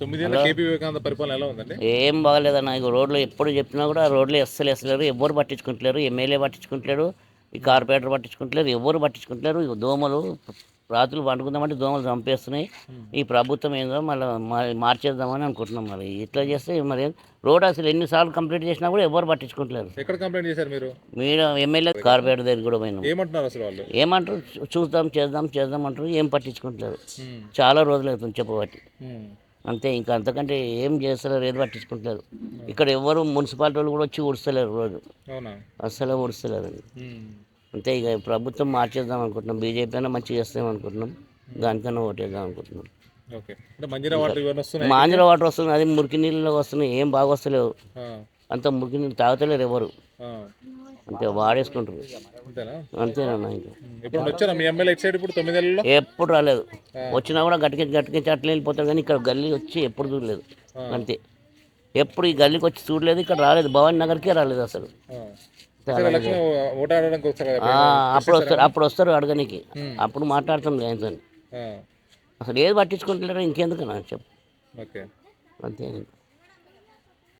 తొమ్మిదేళ్ళ KP Vivekananda పరిపాలన ఎలా ఉందండి? ఏం బాగలేదన్న ఇక రోడ్లు ఎప్పుడు చెప్పినా కూడా రోడ్లు ఎస్సలు వేస్తలేరు ఎవరు పట్టించుకుంటలేరు ఎమ్మెల్యే పట్టించుకుంటలేరు ఈ కార్పొరేటర్ పట్టించుకుంటలేరు ఎవరు పట్టించుకుంటలేరు. ఇక దోమలు రాత్రులు పండుకుందామంటే దోమలు చంపేస్తున్నాయి. ఈ ప్రభుత్వం ఏందో మళ్ళీ మార్చేద్దామని అనుకుంటున్నాం మరి. ఇట్లా చేస్తే మరి రోడ్ అసలు ఎన్నిసార్లు కంప్లీట్ చేసినా కూడా ఎవరు పట్టించుకుంటలేరు. ఎక్కడ కంప్లైంట్ చేశారు మీరు? మీరు ఎమ్మెల్యే కార్పొరేటర్ దగ్గర కూడా పోయినాం. ఏమంటున్నారు అసలు వాళ్ళు? ఏమంటారు? చూద్దాం చేద్దాం చేద్దాం అంటారు. ఏం పట్టించుకుంటలేరు. ఉమ్, చాలా రోజులు అవుతుంది చెప్పబట్టి. ఉమ్, అంతే ఇంకా అంతకంటే ఏం చేస్తలేరు ఏది పట్టించుకుంటలేరు. ఇక్కడ ఎవరు మున్సిపాలిటీ వాళ్ళు కూడా వచ్చి ఊడుస్తలేరు రోజు. అస్సలు ఊడుస్తలేరు అంతే ఇక ప్రభుత్వం మార్చేద్దాం అనుకుంటున్నాం బీజేపీ అయినా మంచిగా చేస్తాం అనుకుంటున్నాం దానికన్నా ఓటేద్దాం అనుకుంటున్నాం. మంజీరా వాటర్ వస్తుంది అది మురికి నీళ్ళలో వస్తున్నాయి ఏం బాగా వస్తలేవు అంత మురికి నీళ్ళు తాగుతలేరు ఎవరు. అంతే వాడేసుకుంటారు. అంతేనా? అంతేనన్నా ఇంకా. ఎప్పుడు రాలేదు. వచ్చినా కూడా గట్టికి గట్టికి అట్లా వెళ్ళిపోతారు కానీ ఇక్కడ గల్లీ వచ్చి ఎప్పుడు చూడలేదు. అంతే. ఎప్పుడు ఈ గల్లీకి వచ్చి చూడలేదు ఇక్కడ రాలేదు. భవానీ నగర్కే రాలేదు అసలు. అప్పుడు వస్తారు అప్పుడు వస్తారు అడగనికి. అప్పుడు మాట్లాడతాం లేదని ఆ, అసలు ఏది పట్టించుకుంటలేరు ఇంకెందుకు చెప్పు. ఓకే. అంతే.